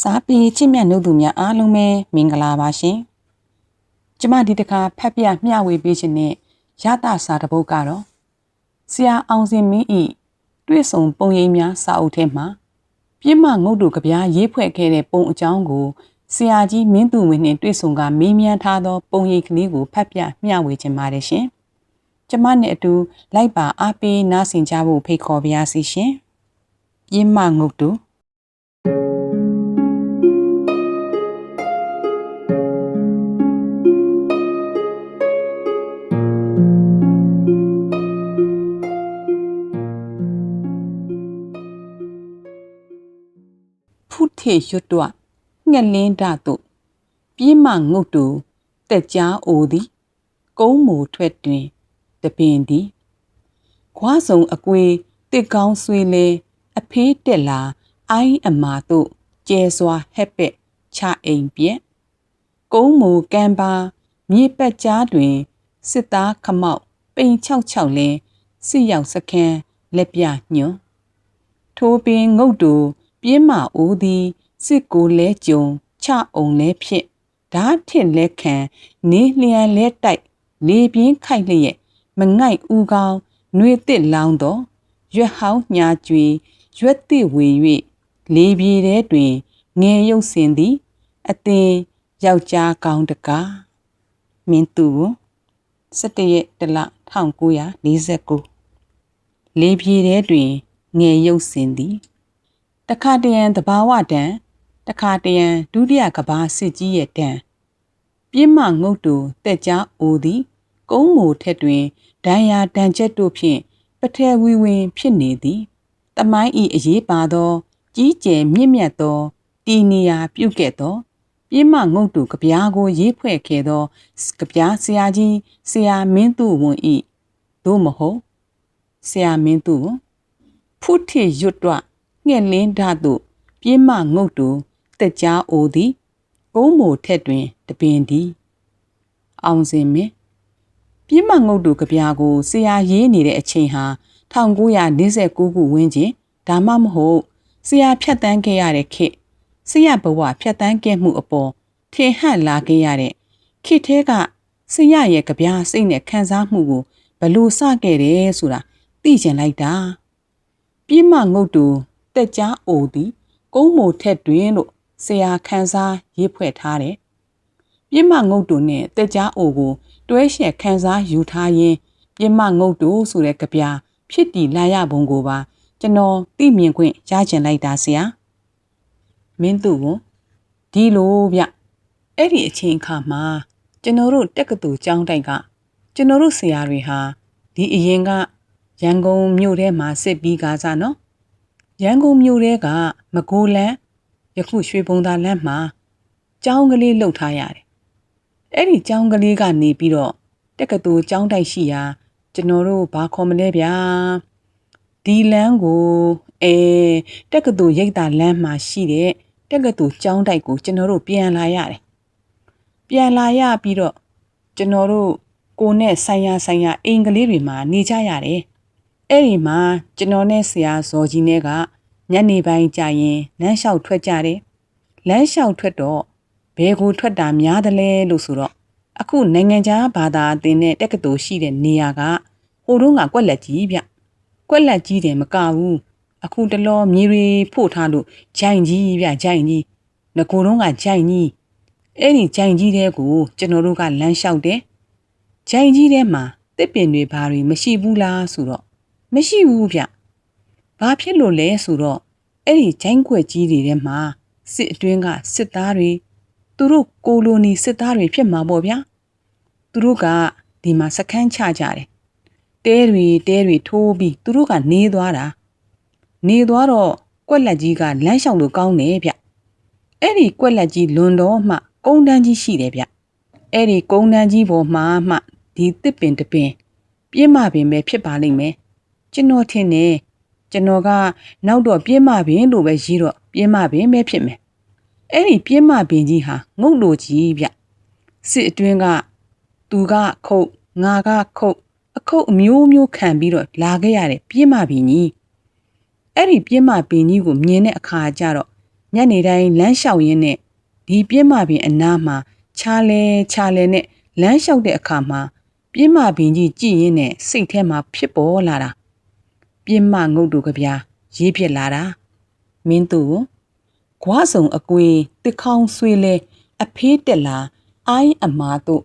စားပြီးချစ်မြတ်နှုတ်သူများအားလုံးပဲမင်္ဂလာပါရှင်။ကျမဒီတခါဖတ်ပြမျှဝေပေးခြင်းနဲ့ရတစာတစ်ပုဒ်ကတော့ဆရာအောင်စင်မင်းဤတွေ့ဆုံပုံရိပ်များစာအုပ်ထဲမှာပြစ်မှငုတ်တူကြပြားရေးဖွဲ့ခဲ့တဲ့ပုံအကြောင်းကိုဆရာကြီးမင်းသူဝင်းနှင့်တွေ့ဆုံကမေးမြန်းထားသော ပုံရိပ်ကလေးကိုဖတ်ပြမျှဝေခြင်းပါတယ်ရှင်။ကျမနဲ့အတူလိုက်ပါအားပေးနားဆင်ကြဖို့ဖိတ်ခေါ်ပါရစေရှင်။ပြစ်မှငုတ်တူ ဖုထေရွတ်တော့ငှက်လင်းဓာတို့ပြင်းမငုတ်တူတက်ကြားအိုသည် ကုန်းမူထွက်တွင်တပင်သည်ခွားစုံအကွေတစ်ကောင်းဆွေလေအဖေးတက်လာအိုင်းအမာတို့ကျဲစွာဟက်ပက်ချအိမ်ပြက်ကုန်းမူကံပါမြေပတ်ကြားတွင်စစ်သားခမောက်ပိန်66လင်းစစ်ရောက်စခန်းလက်ပြညွန်းထိုးပင်ငုတ်တူ ပြင်းမအိုးသည်စစ်ကိုလဲကြုံချအောင်လဲဖြစ်ဓာထစ်လဲခံနေလျံလဲတိုက်လေပြင်းခိုက်လျက်မငိုက်ဦးကောင်းနှွေတစ်လောင်းတော့ရွက်ဟောင်းညာကျွေရွက်တစ်ဝေ၍လေပြေထဲတွင်ငယ်ရုပ်စင်သည်အသင်ယောက်ျားကောင်းတကားမင်းသူ17ရက်တလ1949လေပြေထဲတွင်ငယ်ရုပ်စင်သည် တခါတရံတဘာဝတံတခါတရံဒုတိယကဘာစစ်ကြီးရဲ့တံပြင်းမငုတ်တူတက်ကြားအိုသည်ကုန်းမိုထက်တွင်ဒဏ်ရာတန်ချက်တို့ဖြင့်ပထဲဝီဝင်ဖြစ်နေသည်တမိုင်းဤအရေးပါသော ကြီးကျယ်မြင့်မြတ်သောတီနေယာပြုတ်ခဲ့သော ပြင်းမငုတ်တူကြပြားကိုရေးဖွဲ့ခဲ့သောကြပြားဆရာကြီးဆရာမင်းသူဝန်ဤသို့မဟုတ်ဆရာမင်းသူဖုထေရွတ်တော့ ငှက်လင်းဓာတ်တို့ပြင်းမငုတ်တူတက်ကြားအိုသည်ကုန်းမိုထက်တွင်တပင်သည်အောင်စင်မင်းပြင်းမငုတ်တူကြပြာကိုဆရာရေးနေတဲ့အချိန်ဟာ1949ခုဝန်းကျင်ဒါမှမဟုတ်ဆရာဖြတ်တန်းခဲ့ရတဲ့ခေတ်ဆရာဘဝဖြတ်တန်းခဲ့မှုအပေါ်ထင်ဟပ်လာခဲ့ရတဲ့ခေတ်ထဲကဆရာရဲ့ကြပြာစိတ်နဲ့ခံစားမှုကိုဘလို့စခဲ့တယ်ဆိုတာသိကျင်လိုက်တာပြင်းမငုတ်တူ တက်ကြားအိုသည်ကုန်းမိုထက်တွင်လို့ဆရာခန်းစားရေးဖွဲ့ထားတယ်။ပြင်းမငုတ်တူနဲ့တက်ကြားအိုကို တွဲရှက်ခန်းစားယူထားရင်ပြင်းမငုတ်တူဆိုတဲ့ကြပြဖြစ်တည်လာရပုံကိုပါကျွန်တော်သိမြင်ခွင့်ရကျင်လိုက်တာဆရာ။မင်းသူကဒီလိုဗျအဲ့ဒီအချိန်အခါမှာကျွန်တော်တို့တက္ကသိုလ်ကျောင်းတိုက်ကကျွန်တော်တို့ဆရာတွေဟာဒီအရင်ကရန်ကုန်မြို့ထဲမှာစစ်ပြီးကားစားနော် ရန်ကုန်မြို့ထဲကမကိုလန်းယခုရွှေဘုံသာလမ်းမှာကျောင်းကလေးလှုပ်ထားရတယ်။အဲ့ဒီကျောင်းကလေးကနေပြီးတော့တက္ကသိုလ်ကျောင်းတိုက်ရှိရာကျွန်တော်တို့ဘာခေါ်မလဲဗျာ။ဒီလမ်းကိုအဲတက္ကသိုလ်ရိပ်သာလမ်းမှာရှိတဲ့တက္ကသိုလ်ကျောင်းတိုက်ကိုကျွန်တော်တို့ပြန်လာရတယ်။ပြန်လာရပြီးတော့ကျွန်တော်တို့ကိုနဲ့ဆိုင်ရာဆိုင်ရာအိမ်ကလေးတွေမှာနေကြရတယ်။ အဲ့ဒီမှာကျွန်တော်နဲ့ဆရာဇော်ကြီးနဲ့ကညနေပိုင်းကြာရင်လမ်းလျှောက်ထွက်ကြတယ်လမ်းလျှောက်ထွက်တော့ဘယ်ကိုထွက်တာများတယ်လဲလို့ဆိုတော့အခုနိုင်ငံခြားဘာသာအသင်နဲ့တက္ကသိုလ်ရှိတဲ့နေရာကဟိုတုန်းကကွက်လက်ကြီးဗျကွက်လက်ကြီးတယ်မကဘူးအခုတလောမြေတွေဖို့ထားလို့ဂျိုင်ကြီးဗျဂျိုင်ကြီးငကိုတုန်းကဂျိုင်ကြီးအဲ့ဒီဂျိုင်ကြီးတဲ့ကိုကျွန်တော်တို့ကလမ်းလျှောက်တယ်ဂျိုင်ကြီးထဲမှာတစ်ပင်တွေဘာတွေမရှိဘူးလားဆိုတော့ မရှိဘူးဗျ။ဘာဖြစ်လို့လဲဆိုတော့အဲ့ဒီဂျိုင်းခွက်ကြီးတွေထဲမှာစစ်အတွင်းကစစ်သားတွေသူတို့ကိုလိုနီစစ်သားတွေဖြစ်မှာပေါ့ဗျာ။သူတို့ကဒီမှာစခန်းချကြတယ်။တဲတွေတဲတွေထိုးပြီးသူတို့ကနေသွားတာ။နေသွားတော့ကွက်လက်ကြီးကလမ်းလျှောက်လို့ကောင်းတယ်ဗျ။အဲ့ဒီကွက်လက်ကြီးလွန်တော့မှကုန်းတန်းကြီးရှိတယ်ဗျ။အဲ့ဒီကုန်းတန်းကြီးပေါ်မှာမှဒီတစ်ပင်တပင်ပြင်းမှပင်ပဲဖြစ်ပါလိမ့်မယ်။ ကျွန်တော်ထင်တယ်ကျွန်တော်ကနောက်တော့ပြင်းမပင်လို့ပဲရေးတော့ပြင်းမပင်ပဲဖြစ်မယ်အဲ့ဒီပြင်းမပင်ကြီးဟာငုတ်လို့ကြီးဗျစစ်အတွင်းကသူကခုတ်ငါကခုတ်အခုတ်အမျိုးမျိုးခံပြီးတော့လာခဲ့ရတဲ့ပြင်းမပင်ကြီးအဲ့ဒီပြင်းမပင်ကြီးကိုမြင်တဲ့အခါကျတော့ညနေတိုင်းလမ်းလျှောက်ရင်းနဲ့ဒီပြင်းမပင်အနားမှာခြားလဲခြားလဲနဲ့လမ်းလျှောက်တဲ့အခါမှာပြင်းမပင်ကြီးကြည်ရင်းနဲ့စိတ်ထဲမှာဖြစ်ပေါ်လာတာ ပြင်းမငုတ်တူကဗျာရေးဖြစ်လာတာမင်းသူကိုခွားစုံအကွေတစ်ခေါင်းဆွေးလဲအဖေးတက်လာအိုင်းအမာတို့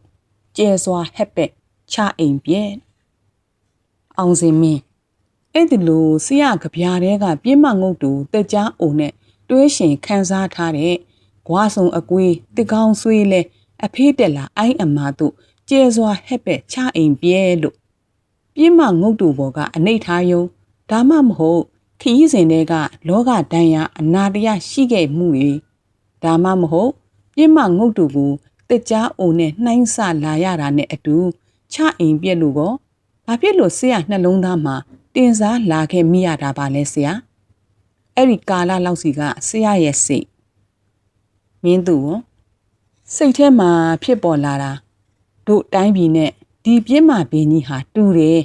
ကျဲစွာဟက်ပက်ချအိမ်ပြဲအောင်စင်မင်းအဲ့ဒီလိုဆရာကဗျာတဲကပြင်းမငုတ်တူတက်ကြားအုံနဲ့တွဲရှင်ခန်းစားထားတဲ့ခွားစုံအကွေတစ်ခေါင်းဆွေးလဲအဖေးတက်လာအိုင်းအမာတို့ကျဲစွာဟက်ပက်ချအိမ်ပြဲလို့ပြင်းမငုတ်တူဘောကအနိဋ္ဌာယုံ ဒါမှမဟုတ်ခရီးစဉ်တွေကလောကဒဏ်ရာအနာတရားရှိခဲ့မှုတွေဒါမှမဟုတ်ပြင်းမငုတ်တူကိုတက်ကြားအုံနဲ့နှိုင်းဆလာရတာနဲ့အတူချအိမ်ပြက်လို့ကောဘာဖြစ်လို့ဆရာနှလုံးသားမှာတင်စားလာခဲ့မိရတာပါလဲဆရာအဲ့ဒီကာလလောက်စီကဆရာရဲ့စိတ်မင်းသူရောစိတ်ထဲမှာဖြစ်ပေါ်လာတာတို့တိုင်းပြည်နဲ့ဒီပြင်းမာပင်ကြီးဟာတူတယ်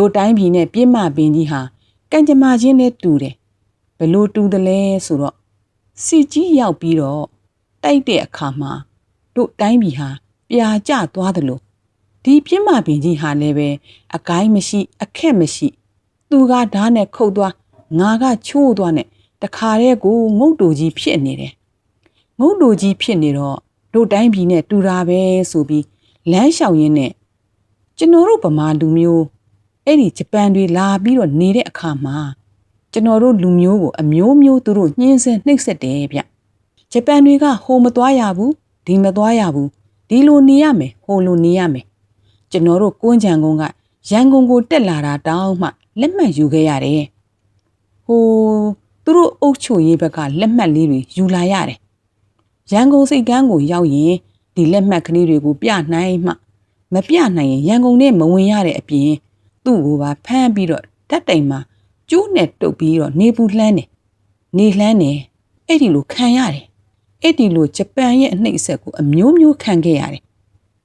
တို့တိုင်းပြည်နဲ့ပြင်းမာပင်ကြီးဟာကံကြမ္မာချင်းနဲ့တူတယ်ဘလို့တူတယ်လဲဆိုတော့စီကြီးရောက်ပြီးတော့တိုက်တဲ့အခါမှာတို့တိုင်းပြည်ဟာပြာကျသွားတယ်လို့ဒီပြင်းမာပင်ကြီးဟာလည်းပဲအကိုင်းမရှိ အခက်မရှိ သူကဓာတ်နဲ့ခုတ်သွားငါကချိုးသွားနဲ့တခါတည်းကိုငုတ်တူကြီးဖြစ်နေတယ်ငုတ်တူကြီးဖြစ်နေတော့တို့တိုင်းပြည်နဲ့တူတာပဲဆိုပြီးလမ်းလျှောက်ရင်းနဲ့ကျွန်တော်တို့ဗမာလူမျိုး အဲ့ဒီဂျပန်တွေလာပြီးတော့နေတဲ့အခါမှာကျွန်တော်တို့လူမျိုးကိုအမျိုးမျိုးသူတို့ညှင်းဆဲနှိပ်စက်တယ်ဗျဂျပန်တွေကဟိုမသွားရဘူးဒီမသွားရဘူးဒီလိုနေရမယ်ဟိုလိုနေရမယ်ကျွန်တော်တို့ကွန်းချံကုန်းကရန်ကုန်ကိုတက်လာတာတောင်းမှလက်မှတ်ယူခဲ့ရတယ်ဟိုသူတို့အုပ်ချုပ်ရေးဘက်ကလက်မှတ်လေးတွေယူလာရတယ်ရန်ကုန်စိတ်ကမ်းကိုရောက်ရင်ဒီလက်မှတ်ကလေးတွေကိုပြနိုင်မှ မပြနိုင်ရင်ရန်ကုန်နဲ့မဝင်ရတဲ့အပြင် သူ့ကိုပါဖမ်းပြီးတော့ဓာတ်တိုင်မှာကျိုးနဲ့တုပ်ပြီးတော့နေပူလှမ်းတယ်နေလှမ်းတယ်အဲ့ဒီလိုခံရတယ်အဲ့ဒီလိုဂျပန်ရဲ့အနှိမ့်အဆက်ကိုအမျိုးမျိုးခံခဲ့ရတယ်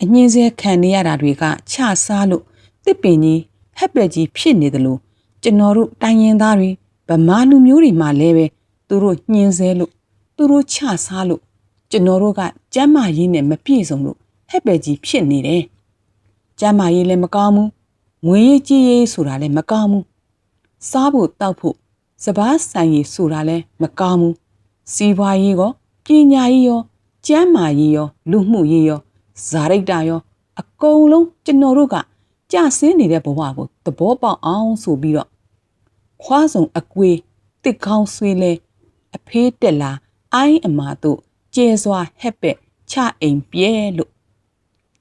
အငင်းစဲခံနေရတာတွေကချစားလို့တစ်ပင်ကြီးဟက်ပက်ကြီးဖြစ်နေတယ်လို့ကျွန်တော်တို့တိုင်းရင်သားတွေဗမာလူမျိုးတွေမှလည်းပဲသူတို့ညှင်းဆဲလို့သူတို့ချစားလို့ကျွန်တော်တို့ကကျမ်းမာရေးနဲ့မပြည့်စုံလို့ဟက်ပယ်ကြီးဖြစ်နေတယ်။ကျမ်းမာရေးလည်းမကောင်းဘူး။ ငွေရေးကြေးရေးဆိုတာလည်းမကောင်းဘူး။စားဖို့တောက်ဖို့စပားဆိုင်ရေးဆိုတာလည်းမကောင်းဘူး။စီးပွားရေးကောပညာရေးရောကျမ်းမာရေးရောလူမှုရေးရောဇာရိတ္တရောအကုန်လုံးကျွန်တော်တို့ကကြဆင်းနေတဲ့ဘဝကိုသဘောပေါက်အောင်ဆိုပြီးတော့ခွားစုံအကွေတစ်ကောင်းဆွေးလဲအဖေးတက်လာအိုင်းအမာတို့ကျဲစွာဟက်ပက်ချအိမ်ပြဲလို့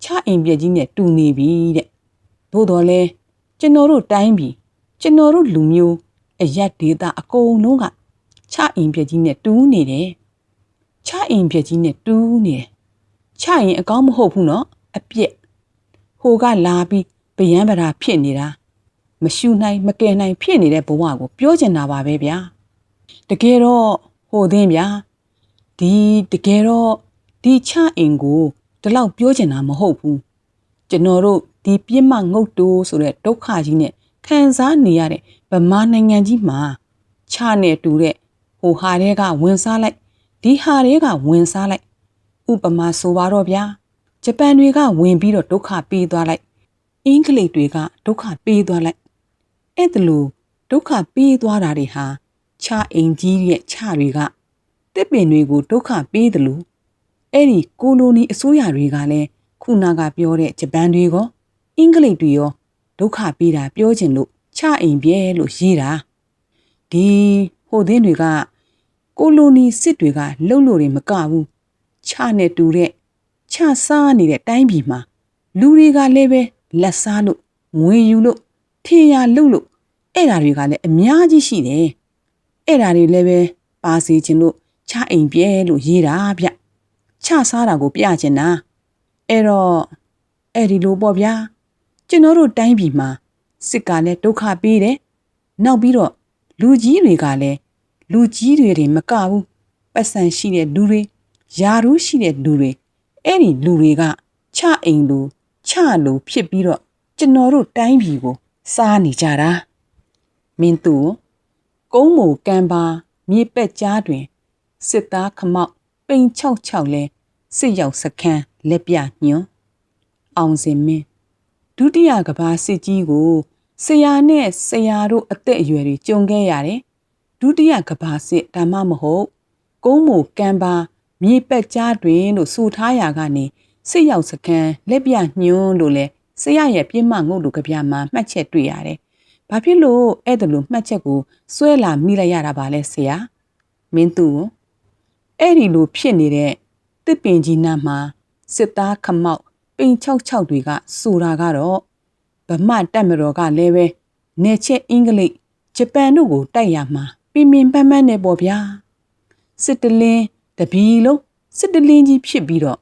ချအိမ်ပြဲကြီးနဲ့တူနေပြီတဲ့ သို့တော်လဲကျွန်တော်တို့တိုင်းပြည်ကျွန်တော်တို့လူမျိုးအရက်ဒေတာအကုန်လုံးကချအိမ်ပြဲကြီးနဲ့တူးနေတယ်ချအိမ်ပြဲကြီးနဲ့တူးနေတယ်ချရင်အကောင်းမဟုတ်ဘူးနော်အပြက်ဟိုကလာပြီးဗယံပရာဖြစ်နေတာမရှူနိုင်မကယ်နိုင်ဖြစ်နေတဲ့ဘဝကိုပြောချင်တာပါပဲဗျာတကယ်တော့ဟိုသင်းဗျာဒီတကယ်တော့ဒီချအင်ကိုဒီလောက်ပြောချင်တာမဟုတ်ဘူး ကျွန်တော်တို့ဒီပြစ်မှငုတ်တိုးဆိုတဲ့ဒုက္ခကြီးနဲ့ခံစားနေရတဲ့ဗမာနိုင်ငံကြီးမှာချနဲ့တူတဲ့ဟိုဟာတွေကဝင်စားလိုက်ဒီဟာတွေကဝင်စားလိုက်ဥပမာဆိုပါတော့ဗျာဂျပန်တွေကဝင်ပြီးတော့ဒုက္ခပေးသွားလိုက်အင်္ဂလိပ်တွေကဒုက္ခပေးသွားလိုက်အဲ့ဒါလို့ဒုက္ခပေးသွားတာတွေဟာချအိမ်ကြီးရဲ့ချတွေကတစ်ပင်တွေကိုဒုက္ခပေးတယ်လို့အဲ့ဒီကိုလိုနီအစိုးရတွေကလည်း ခုနကပြောတဲ့ဂျပန်တွေရောအင်္ဂလိပ်တွေရောဒုက္ခပေးတာပြောချင်လို့ချအိမ်ပြဲလို့ရေးတာဒီဟိုသင်းတွေကကိုလိုနီစစ်တွေကလှုပ်လို့တွေမကဘူးချနဲ့တူတဲ့ချစားနေတဲ့တိုင်းပြည်မှာလူတွေကလည်းပဲလက်စားလို့ငွေယူလို့ထင်ရလှုပ်လို့အဲ့ဓာတွေကလည်းအများကြီးရှိတယ်အဲ့ဓာတွေလည်းပဲပါစီခြင်းလို့ချအိမ်ပြဲလို့ရေးတာဗျချစားတာကိုပြချင်တာ အဲ့တော့အဲ့ဒီလိုပေါ့ဗျာကျွန်တော်တို့တိုင်းပြည်မှာစစ်ကလည်းဒုက္ခပေးတယ်နောက်ပြီးတော့လူကြီးတွေကလည်းလူကြီးတွေတွေမကဘူးပတ်စံရှိတဲ့လူတွေယာရူးရှိတဲ့လူတွေအဲ့ဒီလူတွေကချအိမ်လူချလူဖြစ်ပြီးတော့ကျွန်တော်တို့တိုင်းပြည်ကို စားနေကြတာမင်းသူကုန်းမိုကံပါမြေပက်ကြားတွင်စစ်သားခမောက်ပိန်66လဲစစ်ရောက်စခန်း လက်ပြညွန်းအောင်စင်မင်းဒုတိယကဘာစစ်ကြီးကိုဆရာနဲ့ဆရာတို့အသက်အရွယ်တွေကြုံခဲ့ရတယ်ဒုတိယကဘာစစ်ဒါမှမဟုတ်ကုန်းမိုကံပါမြေပက်ကြားတွင်လို့ဆိုထားရာကနေစစ်ရောက်စခန်းလက်ပြညွန်းလို့လဲဆရာရဲ့ပြင်းမငုတ်တို့ကြပြမှာမှတ်ချက်တွေ့ရတယ်။ဘာဖြစ်လို့အဲ့ဒါလို့မှတ်ချက်ကိုစွဲလာမိလိုက်ရတာပါလဲဆရာ။မင်းသူအဲ့ဒီလိုဖြစ်နေတဲ့တစ်ပင်ကြီးနားမှာ စစ်သားခမောက်ပိန်66တွေကဆိုတာကတော့ဗမာတက်မတော်ကလည်းပဲနေချက်အင်္ဂလိပ်ဂျပန်တို့ကိုတိုက်ရမှာပြင်းပြင်းပန်းပန်းနေပေါ့ဗျာစစ်တလင်းတပီလုံးစစ်တလင်းကြီးဖြစ်ပြီးတော့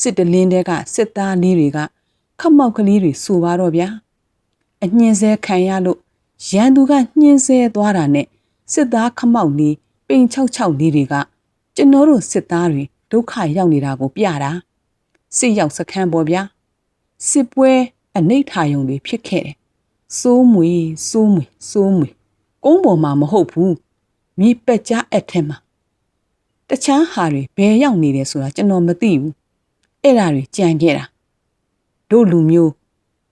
စစ်တလင်းတဲကစစ်သားလေးတွေကခမောက်ကလေးတွေဆိုပါတော့ဗျာအညင်ဆဲခံရလို့ရန်သူကညှင်းဆဲသွားတာနဲ့စစ်သားခမောက်လေးပိန်66လေးတွေကကျွန်တော်တို့စစ်သားတွေဒုက္ခရောက်နေတာကိုပြတာ စစ်ရောက်စခန်းပေါ်ဗျာစစ်ပွဲအနိဋ္ဌာယုံတွေဖြစ်ခဲ့တယ်စိုးမွေစိုးမွေစိုးမွေကုန်းပေါ်မှာမဟုတ်ဘူးမြေပက်ကြားအက်ထဲမှာတခြားဟာတွေဘယ်ရောက်နေတယ်ဆိုတာကျွန်တော်မသိဘူးအဲ့ဒါတွေကြံခဲ့တာတို့လူမျိုး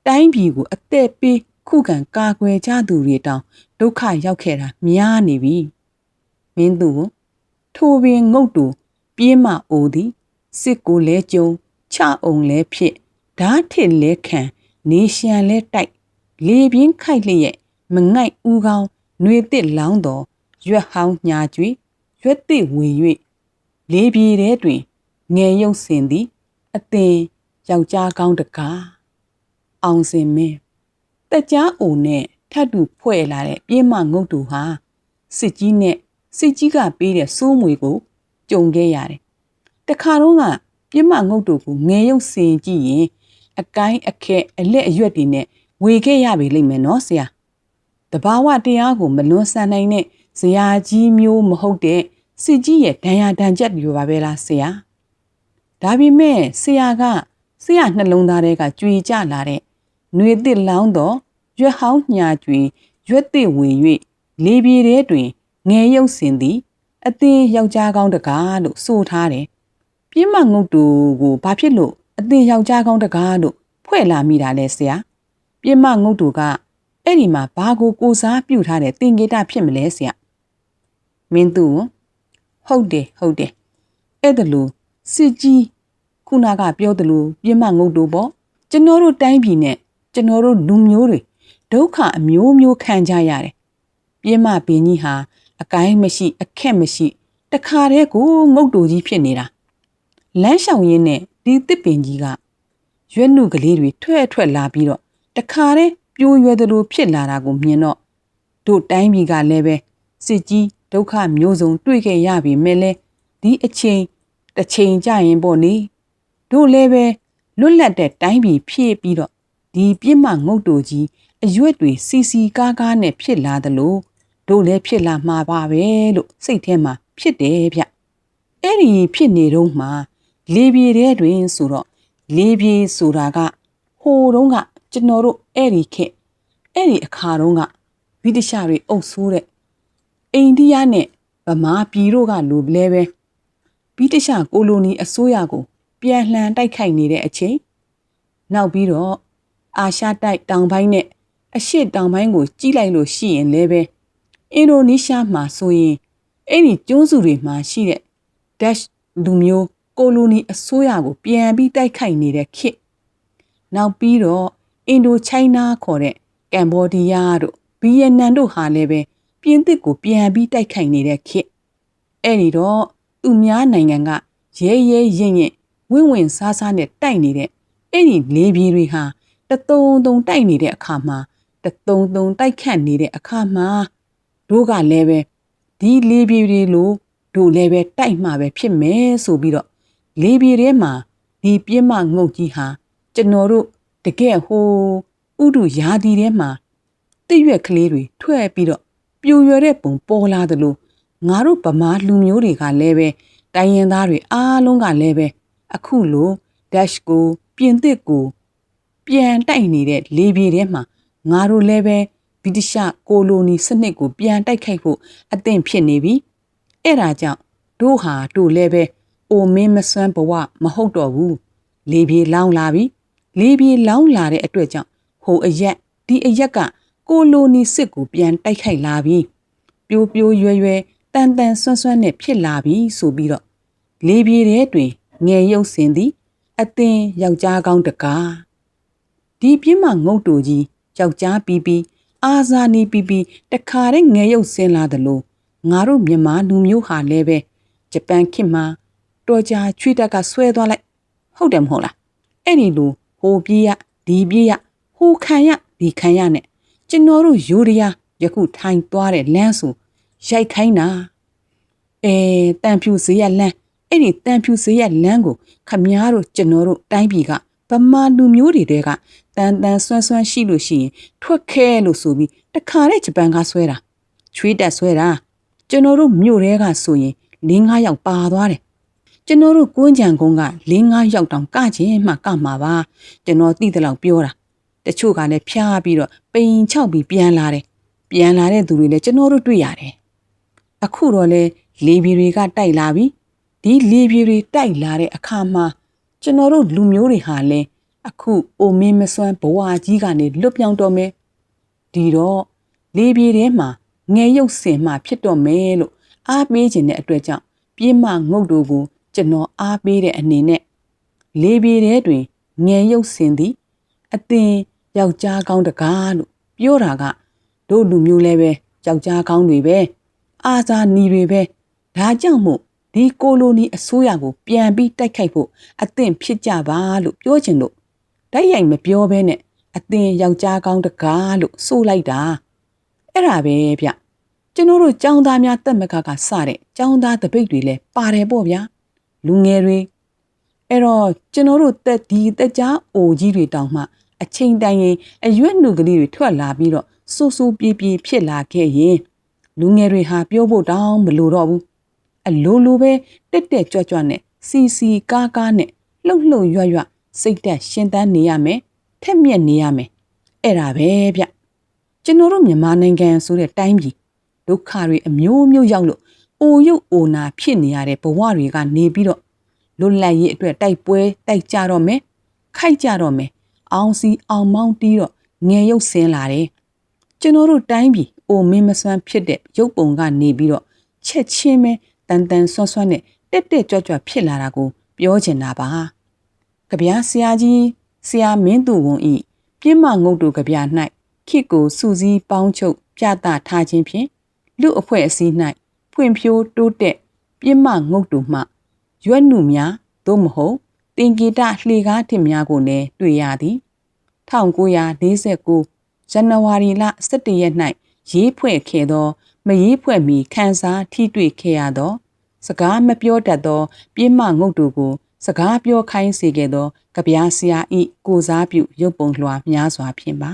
တိုင်းပြည်ကိုအသက်ပေးခုခံကာကွယ်ကြသူတွေတောင်ဒုက္ခရောက်ခဲ့တာများနေပြီမင်းသူကိုထိုပင်ငုတ်တူပြေးမအိုသည်စစ်ကိုလဲကျုံ ချအောင်လဲဖြစ်ဓာထစ်လဲခံနေရှံလဲတိုက်လေပြင်းခိုက်လျက်မငိုက်ဦးကောင်းနှွေတစ်လောင်းတော်ရွက်ဟောင်းညာကျွေရွက်တစ်ဝင်၍လေပြေထဲတွင်ငယ်ရုပ်စင်သည်အသင်ယောက်ျားကောင်းတကားအောင်စင်မင်းတက်ကြားအိုနဲ့ထတ်တူဖွဲ့လာတဲ့ပြေးမငုတ်တူဟာစစ်ကြီးနဲ့စစ်ကြီးကပေးတဲ့စိုးမွေကိုကြုံခဲ့ရတယ်တခါတော့က ပြစ်မငုတ်တို့ကိုငယ်ရုပ်စင်ကြည့်ရင်အကိုင်းအခက်အလက်အရွက်တွေနဲ့ဝေခဲ့ရပြီလိမ့်မယ်နော်ဆရာတဘာဝတရားကိုမလွန်ဆန်နိုင်တဲ့ဇရာကြီးမျိုးမဟုတ်တဲ့စစ်ကြီးရဲ့ဒဏ်ရာဒဏ်ချက်တွေပါပဲလားဆရာဒါပေမဲ့ဆရာကဆရာနှလုံးသားထဲကကြွေကြလာတဲ့ຫນွေတစ်လောင်းတော့ရွက်ဟောင်းညာကြွေရွက်တစ်ဝင်၍လေပြေထဲတွင်ငယ်ရုပ်စင်သည်အသင်ယောက်ျားကောင်းတကားလို့ဆိုထားတယ် ပြင်းမငုတ်တူကိုဘာဖြစ်လို့အသင်ယောက်ျားကောင်းတကားလို့ဖွဲ့လာမိတာလဲဆရာပြင်းမငုတ်တူကအဲ့ဒီမှာဘာကိုကိုစားပြုတ်ထားတဲ့တင်ကေတဖြစ်မလဲဆရာမင်းသူဟုတ်တယ်ဟုတ်တယ်အဲ့ဒါလို့စစ်ကြီးခုနကပြောသလိုပြင်းမငုတ်တူပေါ့ကျွန်တော်တို့တိုင်းပြည်နဲ့ကျွန်တော်တို့လူမျိုးတွေဒုက္ခအမျိုးမျိုးခံကြရတယ်ပြင်းမပင်ကြီးဟာအကိုင်းမရှိ အခက်မရှိ တခါတည်းကိုငုတ်တူကြီးဖြစ်နေတာ လမ်းလျှောင်ရင်းနဲ့ဒီတစ်ပင်ကြီးကရွက်နုကလေးတွေထွက်ထွက်လာပြီးတော့တခါတည်းပြိုးရွယ်သလိုဖြစ်လာတာကိုမြင်တော့တို့တိုင်းပြည်ကလည်းပဲစစ်ကြီးဒုက္ခမျိုးစုံတွေ့ခဲ့ရပြီမဲ့လဲဒီအချိန်တစ်ချိန်ကြရင်ပေါ့နေတို့လည်းပဲလွတ်လပ်တဲ့တိုင်းပြည်ဖြစ်ပြီးတော့ဒီပြစ်မှငုတ်တူကြီးအရွက်တွေစီစီကားကားနဲ့ဖြစ်လာသလိုတို့လည်းဖြစ်လာမှာပါပဲလို့စိတ်ထဲမှာဖြစ်တယ်ဗျအဲ့ဒီဖြစ်နေတော့မှ လေပြေတဲ့တွင်ဆိုတော့လေပြေဆိုတာကဟိုတုန်းကကျွန်တော်တို့အဲ့ဒီခေတ်အဲ့ဒီအခါတုန်းကဗိတရှတွေအုပ်ဆိုးတဲ့အိန္ဒိယနဲ့ဗမာပြည်တို့ကလူလဲပဲဗိတရှကိုလိုနီအစိုးရကို ပြန်လှန်တိုက်ခိုက်နေတဲ့အချိန်နောက်ပြီးတော့အာရှတိုက်တောင်ပိုင်းနဲ့အရှေ့တောင်ပိုင်းကိုကြီးလိုက်လို့ရှိရင်လည်းပဲအင်ဒိုနီးရှားမှာဆိုရင်အဲ့ဒီကျွန်းစုတွေမှာရှိတဲ့ dash လူမျိုး ကိုလိုနီအစိုးရကိုပြန်ပြီးတိုက်ခိုက်နေတဲ့ခေတ်နောက်ပြီးတော့အင်ဒိုချိုင်းနာခေါ်တဲ့ကမ်ဘောဒီးယားတို့ဗီယက်နမ်တို့ဟာလည်းပဲပြင်သစ်ကိုပြန်ပြီးတိုက်ခိုက်နေတဲ့ခေတ်အဲ့ဒီတော့သူများနိုင်ငံကရဲရဲရင်ရင်ဝင့်ဝင်စားစားနဲ့တိုက်နေတဲ့အဲ့ဒီလေးပြေးတွေဟာတတုံတုံတိုက်နေတဲ့အခါမှာတတုံတုံတိုက်ခတ်နေတဲ့အခါမှာတို့ကလည်းပဲဒီလေးပြေတွေလိုတို့လည်းပဲတိုက်မှပဲဖြစ်မယ်ဆိုပြီးတော့ လေးပြေထဲမှာဒီပြင်းမငုတ်ကြီးဟာကျွန်တော်တို့တကယ်ဟိုဥဒုရာဒီထဲမှာတိရွက်ကလေးတွေထွက်ပြီးတော့ပြူရွယ်တဲ့ပုံပေါ်လာသလိုငါတို့ဗမာလူမျိုးတွေကလည်းပဲတိုင်းရင်သားတွေအားလုံးကလည်းပဲအခုလို dash ကိုပြင်သစ်ကိုပြန်တိုက်နေတဲ့လေပြေထဲမှာငါတို့လည်းပဲဗြိတိရှကိုလိုနီစနစ်ကိုပြန်တိုက်ခိုက်ဖို့အသင့်ဖြစ်နေပြီအဲ့ဒါကြောင့်တို့ဟာတို့လည်းပဲ အိုမင်းမစွမ်းဘဝမဟုတ်တော့ဘူးလေပြေလောင်းလာပြီလေပြေလောင်းလာတဲ့အတွက်ကြောင့်ဟိုအရက်ဒီအရက်ကကိုလိုနီစစ်ကိုပြန်တိုက်ခိုက်လာပြီပြိုးပြိုးရွယ်ရွယ်တန်တန်ဆွမ်းဆွမ်းနဲ့ဖြစ်လာပြီဆိုပြီးတော့လေပြေတဲ့တွင်ငယ်ရုပ်စင်သည်အသင်ယောက်ျားကောင်းတကားဒီပြင်းမှငုတ်တူကြီးယောက်ျားပြီးပြီးအာဇာနီပြီးပြီးတခါတည်းငယ်ရုပ်စင်လာတယ်လို့ငါတို့မြန်မာလူမျိုးဟာလည်းပဲဂျပန်ခေတ်မှာ တော်ကြာချွေတက်ကဆွဲသွားလိုက်ဟုတ်တယ်မဟုတ်လားအဲ့ဒီလိုဟိုပြေးရဒီပြေးရဟိုခံရဒီခံရနဲ့ကျွန်တော်တို့ယူရီးယားယခုထိုင်သွားတဲ့လမ်းဆိုရိုက်ခိုင်းတာအဲတန်ဖြူစရက်လမ်းအဲ့ဒီတန်ဖြူစရက်လမ်းကိုခမားတို့ကျွန်တော်တို့တိုင်းပြည်ကဗမာလူမျိုးတွေတဲကတန်တန်ဆွမ်းဆွမ်းရှိလို့ရှိရင်ထွက်ခဲလို့ဆိုပြီးတခါတဲ့ဂျပန်ကဆွဲတာချွေးတက်ဆွဲတာကျွန်တော်တို့မြို့တဲကဆိုရင်၄၅ယောက်ပါသွားတယ် ကျွန်တော်တို့ကွန်းကြံကုန်းက၄၅ယောက်တောင်ကချင်းမှကမှာပါကျွန်တော်သိတဲ့လောက်ပြောတာတချို့ကလည်းဖျားပြီးတော့ပိန်ချောက်ပြီးပြန်လာတယ်ပြန်လာတဲ့သူတွေလည်းကျွန်တော်တို့တွေ့ရတယ်အခုတော့လေလေဘီတွေကတိုက်လာပြီဒီလေဘီတွေတိုက်လာတဲ့အခါမှာကျွန်တော်တို့လူမျိုးတွေဟာလဲအခုအိုမင်းမစွမ်းဘဝကြီးကနေလွတ်ပြောင်းတော့မယ်ဒီတော့လေဘီထဲမှာငယ်ရုပ်စင်မှဖြစ်တော့မယ်လို့အားပေးခြင်းတဲ့အတွက်ကြောင့်ပြင်းမငုတ်တို့ကို ကျွန်တော်အားပေးတဲ့အနေနဲ့လေပြေထဲတွင်ငယ်ရုပ်စင်သည်အသင်ယောက်ျားကောင်းတကားလို့ပြောတာကတို့လူမျိုးလည်းပဲယောက်ျားကောင်းတွေပဲအာဇာနီတွေပဲဒါကြောင့်မို့ဒီကိုလိုနီအစိုးရကိုပြန်ပြီးတိုက်ခိုက်ဖို့အသင့်ဖြစ်ကြပါလို့ပြောချင်လို့တိုက်ရိုက်မပြောဘဲနဲ့အသင်ယောက်ျားကောင်းတကားလို့ဆိုလိုက်တာအဲ့ဒါပဲဗျကျွန်တော်တို့ចောင်းသားများတက်မကကစတဲ့ចောင်းသားတပိတ်တွေလည်းပါတယ်ပေါ့ဗျာ လူငယ်တွေအဲ့တော့ကျွန်တော်တို့တက်ဒီတက်ကြားအိုကြီးတွေတောင်မှ အချိန်တိုင်းရင်အရွက်နှုတ်ကလေးတွေထွက်လာပြီးတော့ဆူဆူပြေးပြေးဖြစ်လာခဲ့ရင်လူငယ်တွေဟာပြောဖို့တောင်းမလိုတော့ဘူးအလိုလိုပဲတက်တက်ကြွကြွနဲ့စီစီကားကားနဲ့လှုပ်လှုပ်ရွရွစိတ်သက်ရှင်သန်နေရမယ်ထက်မြက်နေရမယ်အဲ့ဒါပဲဗျကျွန်တော်တို့မြန်မာနိုင်ငံဆိုတဲ့တိုင်းပြည်ဒုက္ခတွေအမျိုးမျိုးရောက်လို့ အိုရုပ်အိုနာဖြစ်နေရတဲ့ဘဝတွေကနေပြီးတော့လွတ်လပ်ရေးအတွက်တိုက်ပွဲတိုက်ကြတော့မယ်ခိုက်ကြတော့မယ်အောင်စီအောင်မောင်းတီးတော့ငယ်ရုပ်ဆင်းလာတယ်ကျွန်တော်တို့တိုင်းပြည်အိုမင်းမစွမ်းဖြစ်တဲ့ရုပ်ပုံကနေပြီးတော့ချက်ချင်းပဲတန်တန်ဆွတ်ဆွတ်နဲ့တက်တက်ကြွကြွဖြစ်လာတာကိုပြောချင်တာပါ။ကြဗျာဆရာကြီးဆရာမင်းသူဝန်ဤပြင်းမငုတ်တို့ကြဗျာ၌ခိကိုစူစည်းပေါင်းချုပ်ပြသထားခြင်းဖြင့်လူအဖွဲ့အစည်း၌ ဖွံ့ဖြိုးတိုးတက်ပြင်းမငုတ်တို့မှရွက်နှုများသို့မဟုတ်တင်ဂီတလှေကားထစ်များကိုလည်းတွေ့ရသည်1949ဇန်နဝါရီလ17ရက်၌ရေးဖွဲ့ခဲ့သော မရေးဖွဲ့မီခန်းစားထိတွေ့ခဲ့ရသော စကားမပြောတတ်သော ပြင်းမငုတ်တို့ကို စကားပြောခိုင်းစေခဲ့သောကြပြားဆရာဤကိုစားပြုရုပ်ပုံလွှာများစွာဖြင့်ပါ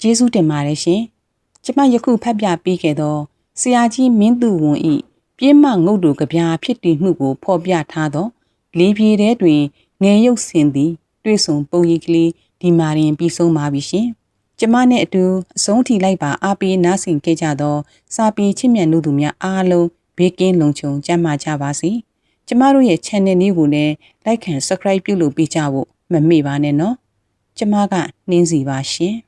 ကျေးဇူးတင်ပါတယ်ရှင်။ကျမယခုဖတ်ပြပေးခဲ့သောဆရာကြီးမင်းသူဝန်ဤပြင်းမငုတ်တူကြပြာဖြစ်တည်မှုကိုဖော်ပြထားသောလေးပြေထဲတွင်ငယ်ရုပ်စင်သည်တွေ့ဆုံပုံရိပ်ကလေးဒီမာရင်ပြီးဆုံးပါပြီရှင်။ကျမနဲ့အတူအဆုံးထိလိုက်ပါအားပေးနားဆင်ခဲ့ကြသော စာပေချစ်မြတ်လူသူများအားလုံးဘေးကင်းလုံခြုံကြမှာကြပါစေ။ကျမတို့ရဲ့ channel လေးကိုလည်း like and subscribe ပြုလုပ်ပေးကြဖို့မမေ့ပါနဲ့နော်။ကျမကနှင်းစီပါရှင်။